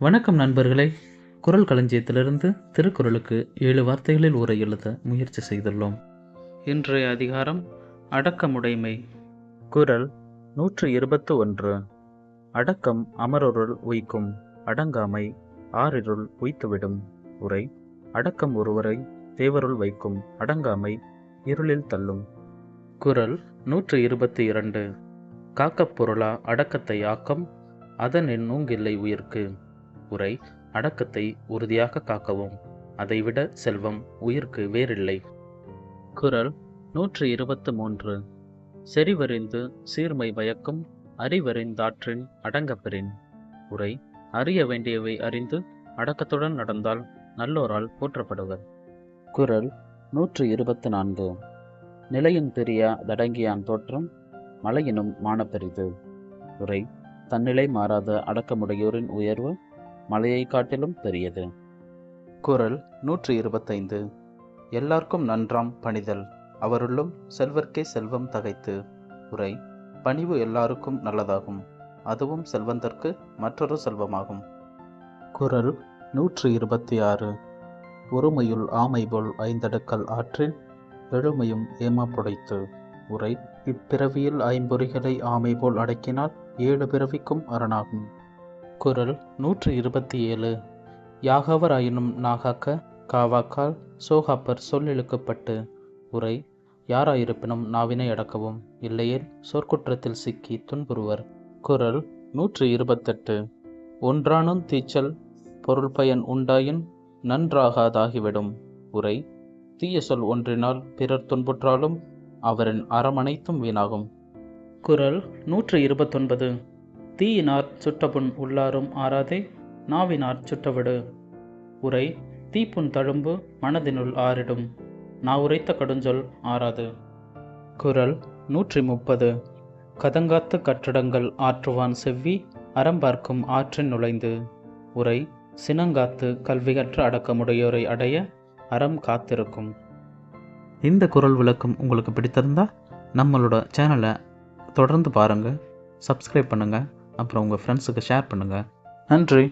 வணக்கம் நண்பர்களே. குரல் களஞ்சியத்திலிருந்து திருக்குறளுக்கு ஏழு வார்த்தைகளில் உரை எழுத முயற்சி செய்துள்ளோம். இன்றைய அதிகாரம் அடக்கமுடைமை. குரல் நூற்று இருபத்து ஒன்று. அடக்கம் அமரருள் உய்க்கும் அடங்காமை ஆறிருள் உய்த்துவிடும். உரை அடக்கம் ஒருவரை தேவருள் வைக்கும் அடங்காமை இருளில் தள்ளும். குரல் நூற்று இருபத்தி இரண்டு. காக்கப் பொருளா அடக்கத்தை ஆக்கம் அதனின் நூங்கில்லை உயிர்க்கு. உரை அடக்கத்தை உறுதியாக காக்கவும். அதைவிட செல்வம் உயிர்க்கு வேறில்லை. குரல் நூற்றி இருபத்து மூன்று. செறிவறிந்து சீர்மை பயக்கும் அறிவறிந்தாற்றின் அடங்கப்பெறின். உரை அறிய வேண்டியவை அறிந்து அடக்கத்துடன் நடந்தால் நல்லோரால் போற்றப்படுவர். குரல் நூற்றி இருபத்து நான்கு. நிலையின் பெரியா தடங்கியான் தோற்றம் மலையினும் மானப்பெரிது. உரை தன்னிலை மாறாத அடக்கமுடையோரின் உயர்வு மலையை காட்டிலும் பெரியது. குரல் நூற்றி இருபத்தைந்து. எல்லார்க்கும் நன்றாம் பணிதல். அவருள்ளும் செல்வர்க்கே செல்வம் தகைத்து. உரை பணிவு எல்லாருக்கும் நல்லதாகும். அதுவும் செல்வந்தற்கு மற்றொரு செல்வமாகும். குரல் நூற்றி இருபத்தி ஆறு ஒருமையுள் ஆமை போல் ஐந்தடுக்கல் ஆற்றில் எழுமையும் ஏமாப்புடைத்து உரை இப்பிறவியில் ஐம்பொறிகளை ஆமை போல் அடக்கினால் ஏழு பிறவிக்கும் அரணாகும். குரல் நூற்று இருபத்தி ஏழு. யாகவராயினும் நாகாக்க காவாக்கால் சோகாப்பர் சொல்லிழுக்கப்பட்டு. உரை யாராயிருப்பினும் நாவினை அடக்கவும் இல்லையேல் சொற்குற்றத்தில் சிக்கி துன்புறுவர். குரல் நூற்று இருபத்தெட்டு. ஒன்றானும் தீச்சல் பொருள் பயன் உண்டாயின் நன்றாகாதாகிவிடும். உரை தீய சொல் ஒன்றினால் பிறர் துன்புற்றாலும் அவரின் அறமனைத்தும் வீணாகும். குரல் நூற்று இருபத்தொன்பது. தீயினார் சுட்டபுண் உள்ளாரும் ஆறாதே நாவினார் சுட்டவிடு. உரை தீப்புண் தழும்பு மனதினுள் ஆறிடும். நான் உரைத்த கடுஞ்சொல் ஆறாது. குரல் நூற்றி முப்பது கதங்காத்து கட்டடங்கள் ஆற்றுவான் செவ்வி அறம்பார்க்கும் ஆற்றின் நுழைந்து. உரை சினங்காத்து கல்விகற்ற அடக்கமுடையோரை அடைய அறம் காத்திருக்கும். இந்த குரல் விளக்கம் உங்களுக்கு பிடித்திருந்தால் நம்மளோட சேனலை தொடர்ந்து பாருங்கள் சப்ஸ்கிரைப் பண்ணுங்கள் அப்புறம் உங்கள் ஃப்ரெண்ட்ஸுக்கு ஷேர் பண்ணுங்கள் நன்றி.